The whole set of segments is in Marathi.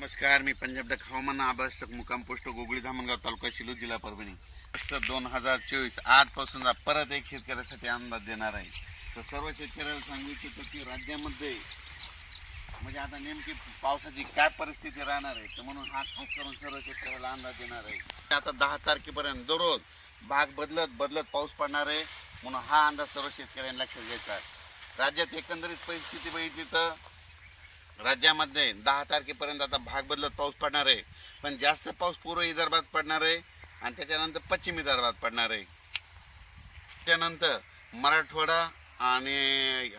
नमस्कार मी पंजाब डक हवामान अभ्यासक मुकाम पोस्ट गोगळी धामणगाव तालुका शिलू जिल्हा परभणी. पोस्ट दोन हजार चोवीस आजपासून परत एक शेतकऱ्यासाठी अंदाज देणार आहे. तर सर्व शेतकऱ्याला सांगू इच्छितो की राज्यामध्ये म्हणजे आता नेमकी पावसाची काय परिस्थिती राहणार आहे? तर म्हणून हा खास करून सर्व शेतकऱ्याला अंदाज देणार आहे. आता दहा तारखेपर्यंत दररोज भाग बदलत बदलत पाऊस पडणार आहे. म्हणून हा अंदाज सर्व शेतकऱ्यांना लक्षात घ्यायचा आहे. राज्यात एकंदरीत परिस्थिती बघितली तर राज्यामध्ये दहा तारखेपर्यंत आता भाग बदलत पाऊस पडणार आहे. पण जास्त पाऊस पूर्व विदर्भात पडणार आहे आणि त्याच्यानंतर पश्चिम विदर्भात पडणार आहे. त्यानंतर मराठवाडा आणि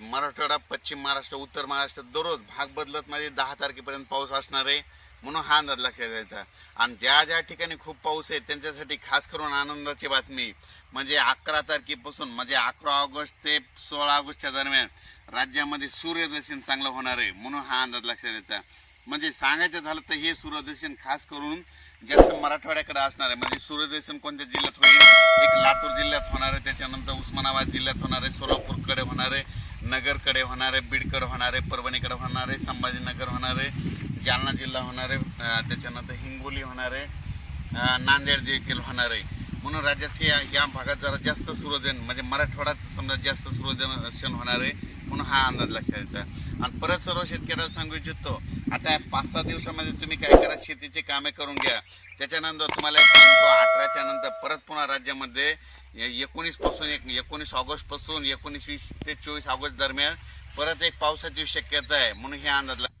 मराठवाडा पश्चिम महाराष्ट्र उत्तर महाराष्ट्र दररोज भाग बदलत मध्ये दहा तारखेपर्यंत पाऊस असणार आहे. म्हणून हा अंदाज लक्षात द्यायचा आणि ज्या ज्या ठिकाणी खूप पाऊस आहे त्यांच्यासाठी खास करून आनंदाची बातमी म्हणजे अकरा तारखेपासून म्हणजे अकरा ऑगस्ट ते सोळा ऑगस्टच्या दरम्यान राज्यामध्ये सूर्यदर्शन चांगलं होणार आहे म्हणून हा अंदाज लक्षात द्यायचा म्हणजे सांगायचं झालं तर हे सूर्यदर्शन खास करून जास्त मराठवाड्याकडे असणार आहे. म्हणजे सूर्यदर्शन कोणत्या जिल्ह्यात होईल? एक लातूर जिल्ह्यात होणार आहे त्याच्यानंतर उस्मानाबाद जिल्ह्यात होणार आहे सोलापूरकडे होणार आहे नगरकडे होणार आहे बीडकडे होणार आहे परभणीकडे होणार आहे संभाजीनगर होणार आहे जालना जिल्हा होणार आहे. त्याच्यानंतर हिंगोली होणार आहे. नांदेड देखील होणार आहे. म्हणून राज्यात या या भागात जरा जास्त सूर्योदयन म्हणजे मराठवाड्यात समजा जास्त सूर्योदयन होणार आहे. म्हणून हा अंदाज लक्षात येतो. आणि परत सर्व शेतकऱ्याला सांगू इच्छितो आता या पाच सहा दिवसामध्ये तुम्ही काय करा शेतीची कामे करून घ्या. त्याच्यानंतर तुम्हाला एक सांगतो अठराच्या नंतर परत पुन्हा राज्यामध्ये एकोणीसपासून एक एकोणीस ऑगस्टपासून एकोणीस वीस ते चोवीस ऑगस्ट दरम्यान परत एक पावसाची शक्यता आहे. म्हणून हे अंदाज ला-